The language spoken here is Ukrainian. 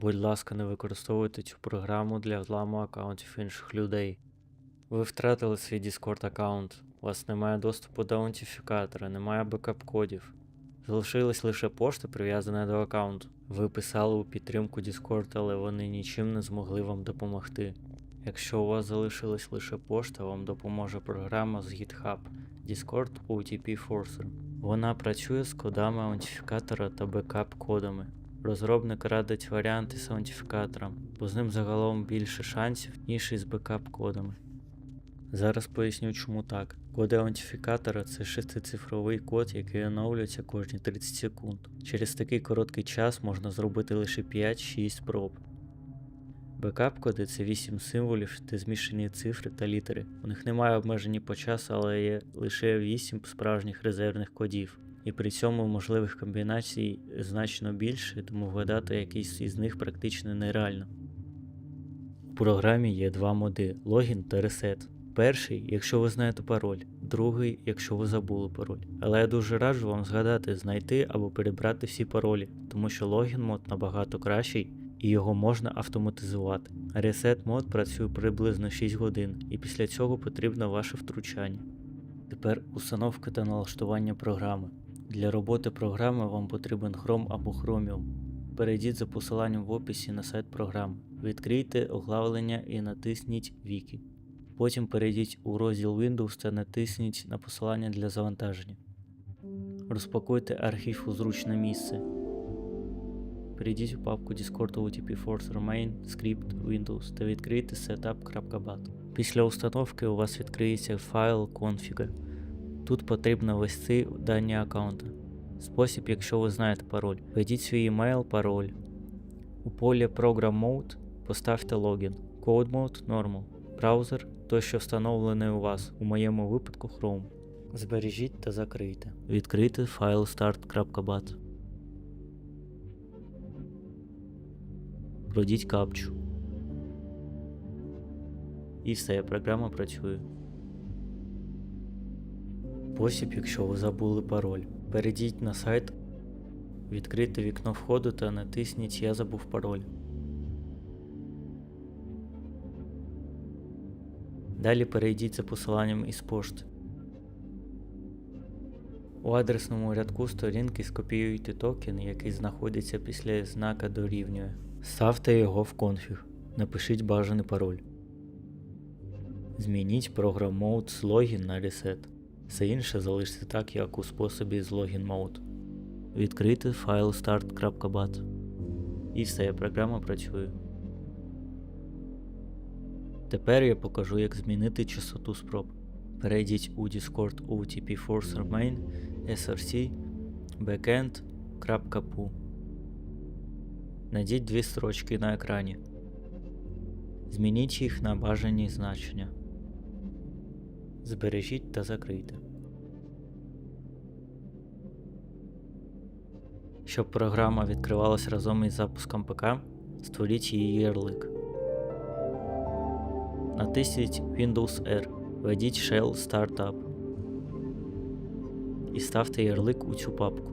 Будь ласка, не використовуйте цю програму для взламу аккаунтів інших людей. Ви втратили свій Discord аккаунт, у вас немає доступу до аутентифікатора, немає бекап-кодів. Залишилась лише пошта, прив'язана до аккаунту. Ви писали у підтримку Discord, але вони нічим не змогли вам допомогти. Якщо у вас залишилась лише пошта, вам допоможе програма з GitHub Discord OTP Forcer. Вона працює з кодами аутентифікатора та бекап-кодами. Розробник радить варіанти з аутентифікатором, бо з ним загалом більше шансів, ніж із бекап-кодами. Зараз поясню, чому так. Коди аутентифікатора це шестицифровий код, який оновлюється кожні 30 секунд. Через такий короткий час можна зробити лише 5-6 спроб. Бекап-коди це 8 символів та змішані цифри та літери. У них немає обмежені по часу, але є лише 8 справжніх резервних кодів. І при цьому можливих комбінацій значно більше, тому вгадати якийсь із них практично нереально. У програмі є два моди логін та ресет. Перший, якщо ви знаєте пароль, другий, якщо ви забули пароль. Але я дуже раджу вам згадати, знайти або перебрати всі паролі, тому що логін мод набагато кращий і його можна автоматизувати. Reset мод працює приблизно 6 годин, і після цього потрібно ваше втручання. Тепер установка та налаштування програми. Для роботи програми вам потрібен Chrome або Chromium. Перейдіть за посиланням в описі на сайт програми. Відкрийте оглавлення і натисніть Віки. Потім перейдіть у розділ Windows та натисніть на посилання для завантаження. Розпакуйте архів у зручне місце. Перейдіть у папку Discord OTP Forcer Main, Script, Windows та відкрийте setup.bat. Після установки у вас відкриється файл config. Тут потрібно ввести дані аккаунта. Спосіб, якщо ви знаєте пароль. Введіть свій емейл, пароль. У полі Program Mode поставте логін. Code Mode Normal. Браузер той, що встановлений у вас, у моєму випадку Chrome. Збережіть та закрийте. Відкрийте файл start.bat. Пройдіть капчу. І все, програма працює. Спосіб, якщо ви забули пароль. Перейдіть на сайт, відкрийте вікно входу та натисніть Я забув пароль. Далі перейдіть за посиланням із пошти. У адресному рядку сторінки скопіюйте токен, який знаходиться після знака дорівнює. Ставте його в конфіг. Напишіть бажаний пароль. Змініть програм Mode з на Reset. Все інше залишиться так, як у способі з Login Mode. Відкрити файл start.bat. І все, програма працює. Тепер я покажу, як змінити частоту спроб. Перейдіть у Discord OTP Forcer Main src backend.pu. Найдіть дві строчки на екрані. Змініть їх на бажані значення. Збережіть та закрийте. Щоб програма відкривалась разом із запуском ПК, створіть її ярлик. Натисніть Windows R, введіть Shell Startup і ставте ярлик у цю папку.